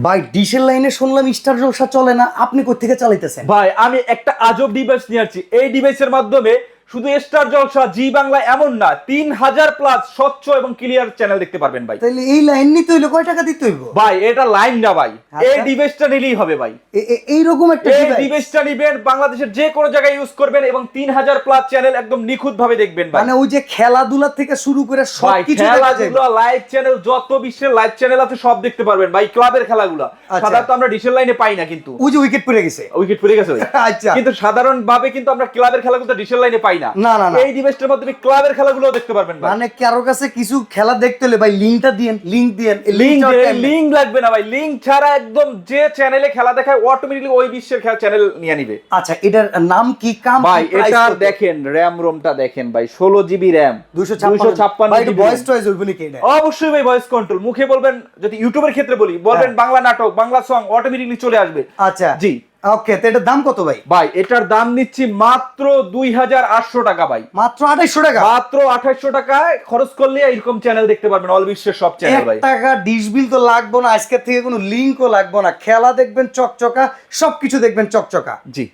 ভাই ডিশের লাইনে শুনলাম স্টার জলসা চলে না, আপনি কোথেকে চালাইতেছেন? ভাই, আমি একটা আজব ডিভাইস নিয়ে আসছি। এই ডিভাইসের মাধ্যমে শুধু স্টার জলসা জি বাংলা এমন না তিন হাজার প্লাস স্বচ্ছ এবং ক্লিয়ার চ্যানেল দেখতে পারবেন ভাই। তাহলে এই লাইন নিতে হইলে কয় টাকা দিতে হইব? ভাই এটা লাইন না ভাই। আচ্ছা। এই ডিভাইসটা নিলেই হবে ভাই। এ- এ- এইরকম একটা এই? ডিভাইসটা নিবেন বাংলাদেশের যে কোনো জায়গায় ইউজ করবেন এবং তিন হাজার প্লাস চ্যানেল একদম নিখুঁত ভাবে দেখবেন ভাই। মানে ওই যে খেলাধুলা থেকে শুরু করে সব কিছু দেখা যায় খেলাধুলা লাইভ চ্যানেল যত বিশ্বের লাইভ চ্যানেল আছে সব দেখতে পারবেন ভাই ক্লাবের খেলাগুলো। আচ্ছা। সাধারণত আমরা ডিশের লাইনে পাই না কিন্তু। ওই যে উইকেট পড়ে গেছে। উইকেট পড়ে গেছে ভাই। আচ্ছা। কিন্তু সাধারণ ভাবে কিন্তু আমরা ক্লাবের খেলাগুলো ডিশের লাইনে পাই না? না। এই ডিভাইসটার মাধ্যমে ক্লাবের খেলাগুলো দেখতে পারবেন মানে কারও কাছে কিছু খেলা দেখতে হলে ভাই লিঙ্কটা দিয়েন লিঙ্ক দিয়েন নেই। লিঙ্ক লাগবে না ভাই। লিঙ্ক ছাড়া একদম যে চ্যানেলে খেলা দেখায় অটোমেটিকলি ওই বিশ্বের খেলা চ্যানেল নিয়ে নিবে। আচ্ছা এটার নাম কি? কাম ভাই এটা দেখেন র্যাম রোমটা দেখেন ভাই ষোলো জিবি র্যাম দুশো দুইশো ছাপ্পান্ন ভাই GB ভয়েস টয়েস হইব নাকি এটা অবশ্যই ভাই ভয়েস কন্ট্রোল মুখে বলবেন যদি ইউটিউবের ক্ষেত্রে বলি বলবেন হ্যাঁ। বাংলা নাটক বাংলা সং অটোমেটিকলি চলে আসবে। আচ্ছা। জি। ওকে তো এটার দাম কত ভাই? ভাই এটার দাম নিচ্ছি মাত্র দুই হাজার আটশো টাকা ভাই। মাত্র আঠাইশো টাকা? মাত্র আঠাশশো টাকায় খরচ করলে এরকম চ্যানেল দেখতে পারবেন অল বিশ্বের সব চ্যানেল ভাই। টাকা ডিশ বিল তো লাগবে না আজকের থেকে কোনো লিঙ্কও লাগবে না। খেলা দেখবেন চকচকা সবকিছু দেখবেন চকচকা। জি।